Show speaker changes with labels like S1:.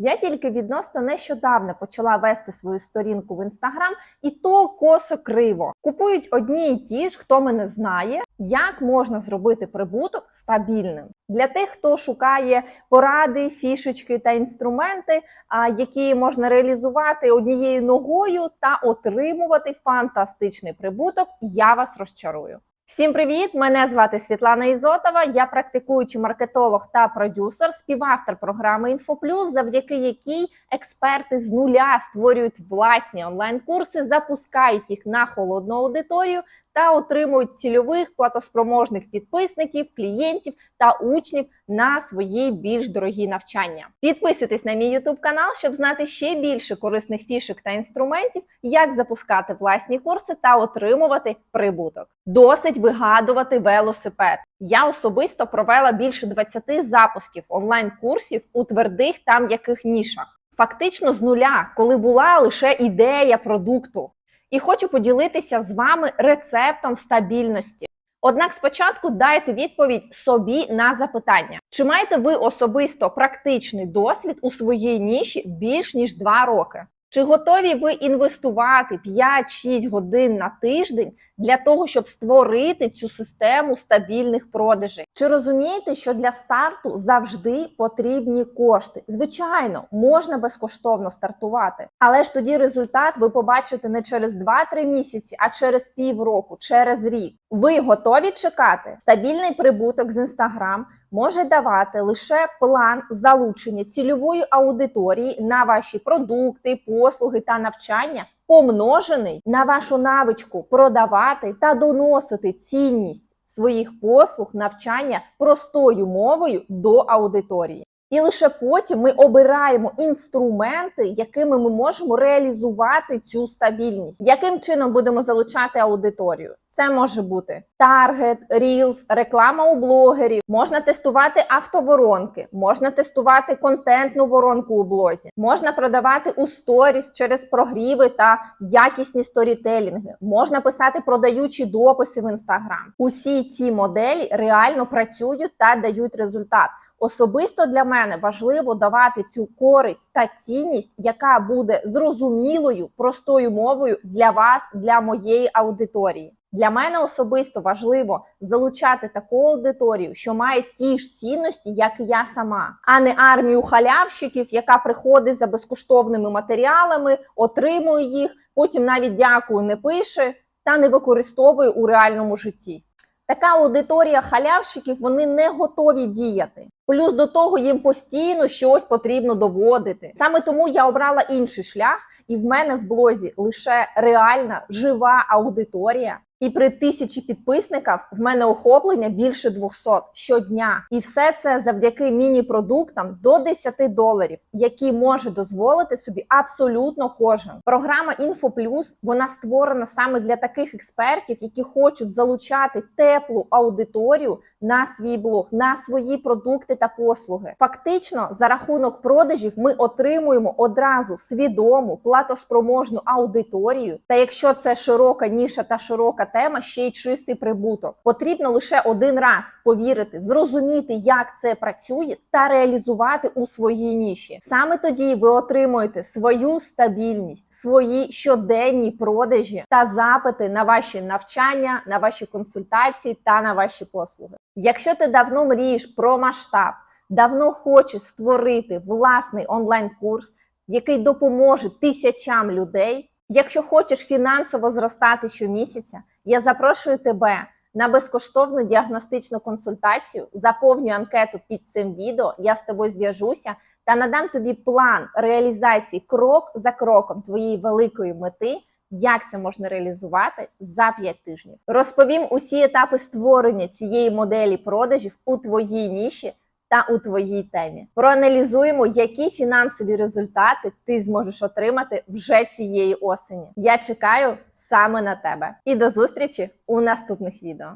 S1: Я тільки відносно нещодавно почала вести свою сторінку в інстаграм, і то косо криво. Купують одні і ті ж, хто мене знає, як можна зробити прибуток стабільним для тих, хто шукає поради, фішечки та інструменти, які можна реалізувати однією ногою та отримувати фантастичний прибуток. Я вас розчарую. Всім привіт! Мене звати Світлана Ізотова. Я практикуючий маркетолог та продюсер, співавтор програми «Інфоплюс», завдяки якій експерти з нуля створюють власні онлайн-курси, запускають їх на холодну аудиторію та отримують цільових платоспроможних підписників, клієнтів та учнів на свої більш дорогі навчання. Підписуйтесь на мій YouTube канал, щоб знати ще більше корисних фішок та інструментів, як запускати власні курси та отримувати прибуток. Досить вигадувати велосипед. Я особисто провела більше 20 запусків онлайн-курсів у твердих та м'яких нішах. Фактично з нуля, коли була лише ідея продукту. І хочу поділитися з вами рецептом стабільності. Однак спочатку дайте відповідь собі на запитання: чи маєте ви особисто практичний досвід у своїй ніші більш ніж 2 роки? Чи готові ви інвестувати 5-6 годин на тиждень для того, щоб створити цю систему стабільних продажей? Чи розумієте, що для старту завжди потрібні кошти? Звичайно, можна безкоштовно стартувати, але ж тоді результат ви побачите не через 2-3 місяці, а через півроку, через рік. Ви готові чекати? Стабільний прибуток з Instagram може давати лише план залучення цільової аудиторії на ваші продукти, послуги та навчання, помножений на вашу навичку продавати та доносити цінність своїх послуг навчання простою мовою до аудиторії. І лише потім ми обираємо інструменти, якими ми можемо реалізувати цю стабільність. Яким чином будемо залучати аудиторію? Це може бути таргет, рілс, реклама у блогерів. Можна тестувати автоворонки, можна тестувати контентну воронку у блозі, можна продавати у сторіс через прогріви та якісні сторітелінги. Можна писати продаючі дописи в інстаграм. Усі ці моделі реально працюють та дають результат. Особисто для мене важливо давати цю користь та цінність, яка буде зрозумілою, простою мовою для вас, для моєї аудиторії. Для мене особисто важливо залучати таку аудиторію, що має ті ж цінності, як і я сама, а не армію халявщиків, яка приходить за безкоштовними матеріалами, отримує їх, потім навіть дякую не пише та не використовує у реальному житті. Така аудиторія халявщиків вони не готові діяти. Плюс до того їм постійно щось потрібно доводити. Саме тому я обрала інший шлях, і в мене в блозі лише реальна жива аудиторія. І при тисячі підписників в мене охоплення більше 200 щодня. І все це завдяки міні-продуктам до 10 доларів, які може дозволити собі абсолютно кожен. Програма InfoPlus, вона створена саме для таких експертів, які хочуть залучати теплу аудиторію на свій блог, на свої продукти та послуги. Фактично, за рахунок продажів ми отримуємо одразу свідому платоспроможну аудиторію. Та якщо це широка ніша та широка тема, ще й чистий прибуток. Потрібно лише один раз повірити, зрозуміти, як це працює, та реалізувати у своїй ніші. Саме тоді ви отримуєте свою стабільність, свої щоденні продажі та запити на ваші навчання, на ваші консультації та на ваші послуги. Якщо ти давно мрієш про масштаб, давно хочеш створити власний онлайн-курс, який допоможе тисячам людей. Якщо хочеш фінансово зростати щомісяця, я запрошую тебе на безкоштовну діагностичну консультацію. Заповнюй анкету під цим відео. Я з тобою зв'яжуся та надам тобі план реалізації крок за кроком твоєї великої мети. Як це можна реалізувати за 5 тижнів? Розповім усі етапи створення цієї моделі продажів у твоїй ніші та у твоїй темі. Проаналізуємо, які фінансові результати ти зможеш отримати вже цієї осені. Я чекаю саме на тебе. І до зустрічі у наступних відео.